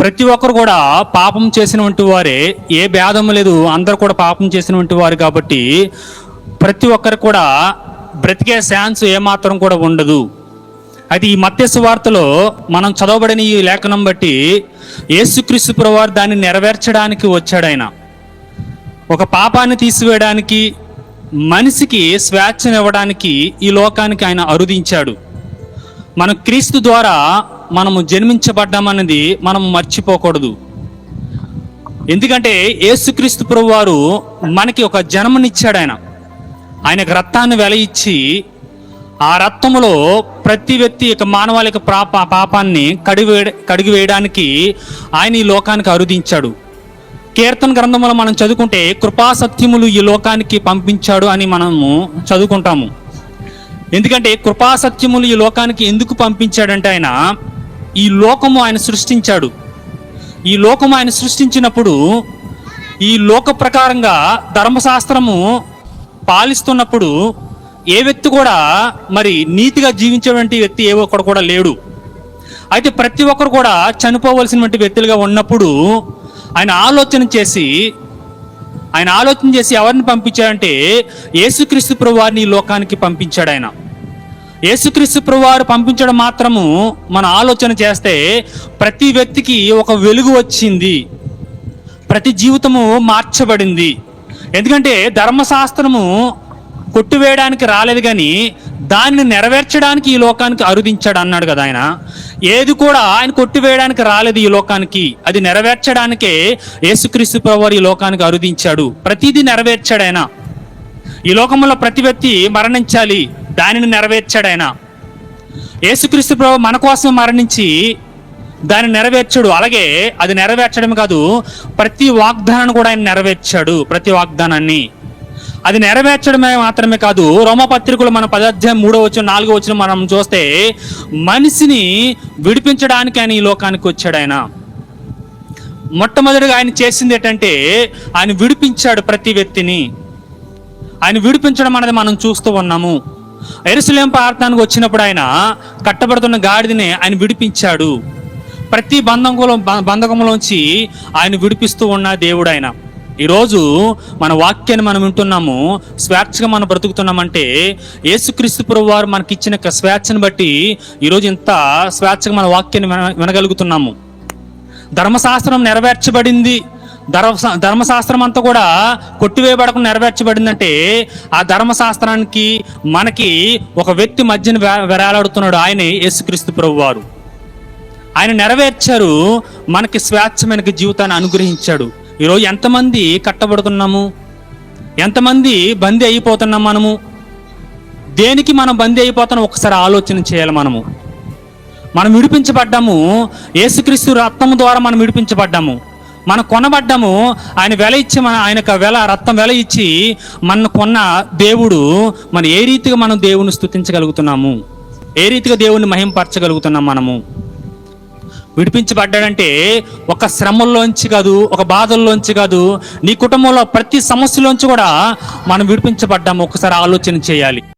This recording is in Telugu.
ప్రతి ఒక్కరు కూడా పాపం చేసినటువంటి వారే ఏ భేదం లేదు అందరు కూడా పాపం చేసినటువంటి వారు కాబట్టి ప్రతి ఒక్కరు కూడా బ్రతికే ఛాన్స్ ఏమాత్రం కూడా ఉండదు. అయితే ఈ మత్స్య వార్తలో మనం చదవబడిన ఈ లేఖనం బట్టి యేసుక్రీస్తు ప్రవారు దాన్ని నెరవేర్చడానికి వచ్చాడు ఆయన. ఒక పాపాన్ని తీసివేయడానికి మనిషికి స్వేచ్ఛనివ్వడానికి ఈ లోకానికి ఆయన అరుదించాడు. మనం క్రీస్తు ద్వారా మనము జన్మించబడ్డామన్నది మనం మర్చిపోకూడదు. ఎందుకంటే యేసుక్రీస్తు ప్రభువారు మనకి ఒక జన్మనిచ్చాడు ఆయన. ఆయనకు రక్తాన్ని వెల ఇచ్చి ఆ రక్తములో ప్రతి వ్యక్తి యొక్క మానవాళిక పాప పాపాన్ని కడివే కడిగి వేయడానికి ఆయన ఈ లోకానికి అరుదించాడు. కీర్తన గ్రంథంలో మనం చదువుకుంటే కృపాసత్యములు ఈ లోకానికి పంపించాడు అని మనము చదువుకుంటాము. ఎందుకంటే కృపాసత్యములు ఈ లోకానికి ఎందుకు పంపించాడంటే ఆయన ఈ లోకము ఆయన సృష్టించాడు. ఈ లోకము ఆయన సృష్టించినప్పుడు ఈ లోక ప్రకారంగా ధర్మశాస్త్రము పాలిస్తున్నప్పుడు ఏ వ్యక్తి కూడా మరి నీతిగా జీవించేటువంటి వ్యక్తి ఏ ఒక్కడు కూడా లేడు. అయితే ప్రతి ఒక్కరు కూడా చనిపోవలసినటువంటి వ్యక్తులుగా ఉన్నప్పుడు ఆయన ఆలోచన చేసి ఆయన ఆలోచన చేసి ఎవరిని పంపించాడంటే యేసుక్రీస్తు ప్రభువారిని ఈ లోకానికి పంపించాడు ఆయన. యేసుక్రీస్తు ప్రభువారు పంపించడం మాత్రము మన ఆలోచన చేస్తే ప్రతి వ్యక్తికి ఒక వెలుగు వచ్చింది. ప్రతి జీవితము మార్చబడింది. ఎందుకంటే ధర్మశాస్త్రము కొట్టివేయడానికి రాలేదు కానీ దాన్ని నెరవేర్చడానికి ఈ లోకానికి అరుదించాడు అన్నాడు కదా ఆయన. ఏది కూడా ఆయన కొట్టివేయడానికి రాలేదు ఈ లోకానికి. అది నెరవేర్చడానికే యేసుక్రీస్తు ప్రభువారు ఈ లోకానికి అరుదించాడు. ప్రతిదీ నెరవేర్చాడు ఆయన. ఈ లోకంలో ప్రతి వ్యక్తి మరణించాలి. దానిని నెరవేర్చాడు ఆయన. యేసుక్రీస్తు ప్రభు మన కోసం మరణించి దాన్ని నెరవేర్చాడు. అలాగే అది నెరవేర్చడం కాదు ప్రతి వాగ్దానాన్ని కూడా ఆయన నెరవేర్చాడు ప్రతి వాగ్దానాన్ని. అది నెరవేర్చడమే మాత్రమే కాదు రోమపత్రికలు మన పదార్థం మూడో వచ్చిన నాలుగో వచ్చిన మనం చూస్తే మనిషిని విడిపించడానికి ఆయన ఈ లోకానికి వచ్చాడు ఆయన. మొట్టమొదటిగా ఆయన చేసింది ఏంటంటే ఆయన విడిపించాడు ప్రతి వ్యక్తిని. ఆయన విడిపించడం అనేది మనం చూస్తూ ఉన్నాము. ఎరుసలేం ప్రార్థనకు వచ్చినప్పుడు ఆయన కట్టబడుతున్న గాడిదని ఆయన విడిపించాడు. ప్రతి బంధకంలో బంధకంలోంచి ఆయన విడిపిస్తూ ఉన్న దేవుడు ఆయన. ఈరోజు మన వాక్యాన్ని మనం వింటున్నాము స్వేచ్ఛగా మనం బ్రతుకుతున్నామంటే యేసుక్రీస్తు ప్రభు వారు మనకి ఇచ్చిన స్వేచ్ఛను బట్టి ఈరోజు ఇంత స్వేచ్ఛగా మన వాక్యాన్ని విన- వినగలుగుతున్నాము. ధర్మశాస్త్రం నెరవేర్చబడింది. ధర్మ ధర్మశాస్త్రం అంతా కూడా కొట్టివేయబడకుండా నెరవేర్చబడిందంటే ఆ ధర్మశాస్త్రానికి మనకి ఒక వ్యక్తి మధ్యన వెరాలాడుతున్నాడు ఆయనే యేసుక్రీస్తు ప్రభు వారు ఆయన నెరవేర్చారు మనకి స్వేచ్ఛమైన జీవితాన్ని అనుగ్రహించాడు. ఈరోజు ఎంతమంది కట్టబడుతున్నాము? ఎంతమంది బందీ అయిపోతున్నాం మనము? దేనికి మనం బందీ అయిపోతున్నాం? ఒకసారి ఆలోచన చేయాలి మనము. మనం విడిపించబడ్డాము. యేసుక్రీస్తు రత్నము ద్వారా మనం విడిపించబడ్డాము. మనం కొనబడ్డాము ఆయన వెల ఇచ్చి మన ఆయనకు వెల రక్తం వెల ఇచ్చి మన కొన్న దేవుడు మన ఏ రీతిగా మనం దేవుని స్తుతించగలుగుతున్నాము ఏ రీతిగా దేవుణ్ణి మహింపరచగలుగుతున్నాం మనము? విడిపించబడ్డాడంటే ఒక శ్రమల్లోంచి కాదు ఒక బాధల్లోంచి కాదు నీ కుటుంబంలో ప్రతి సమస్యలోంచి కూడా మనం విడిపించబడ్డాము. ఒకసారి ఆలోచన చేయాలి.